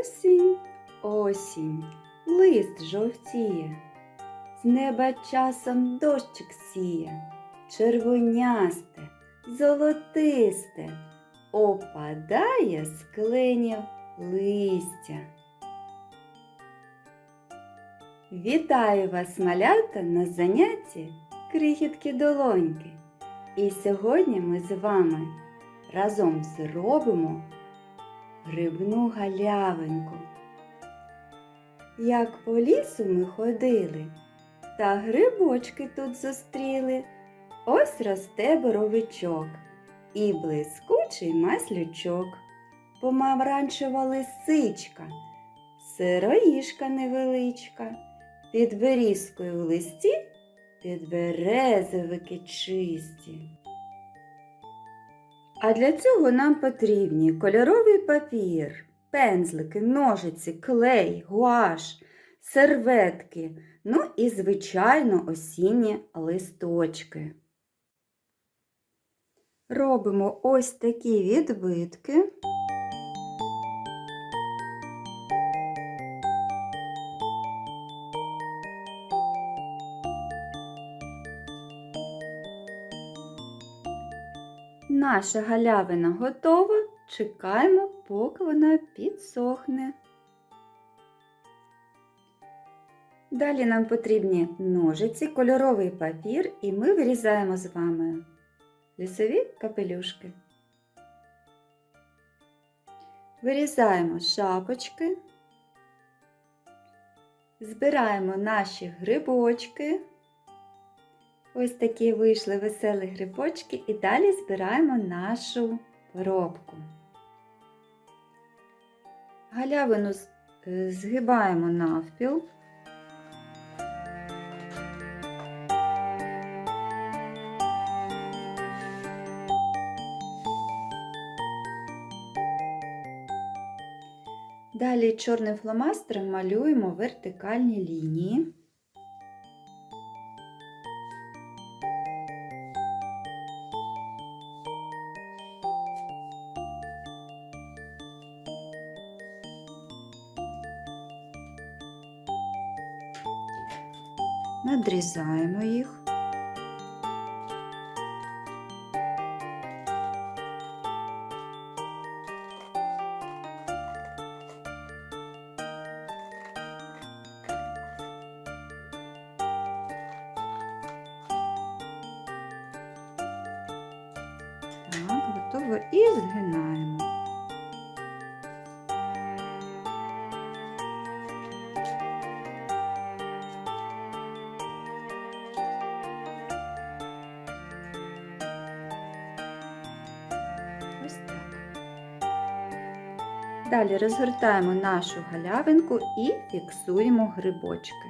Осінь, осінь, лист жовтіє, з неба часом дощик сіє, червонясте, золотисте, опадає з кленів листя. Вітаю вас, малята, на занятті крихітки долоньки. І сьогодні ми з вами разом зробимо грибну галявинку. Як по лісу ми ходили, та грибочки тут зустріли. Ось росте боровичок і блискучий маслючок, помаранчева лисичка, сироїшка невеличка, під берізкою в листі підберезовики чисті. А для цього нам потрібні кольоровий папір, пензлики, ножиці, клей, гуаш, серветки, ну і, звичайно, осінні листочки. Робимо ось такі відбитки. Наша галявина готова. Чекаємо, поки вона підсохне. Далі нам потрібні ножиці, кольоровий папір, і ми вирізаємо з вами лісові капелюшки. Вирізаємо шапочки, збираємо наші грибочки. Ось такі вийшли веселі грибочки і далі збираємо нашу поробку. Галявину згибаємо навпіл. Далі чорним фломастером малюємо вертикальні лінії. Надрізаємо їх. Так, готово і згинаємо. Далі розгортаємо нашу галявинку і фіксуємо грибочки.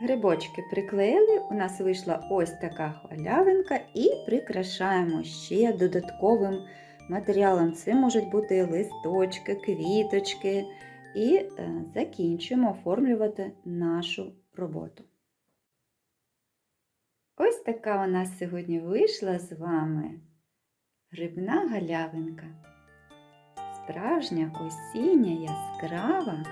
Грибочки приклеїли, у нас вийшла ось така галявинка і прикрашаємо ще додатковим матеріалом. Це можуть бути листочки, квіточки. І е, закінчуємо оформлювати нашу роботу. Ось така у нас сьогодні вийшла з вами грибна галявинка. Справжня осіння яскрава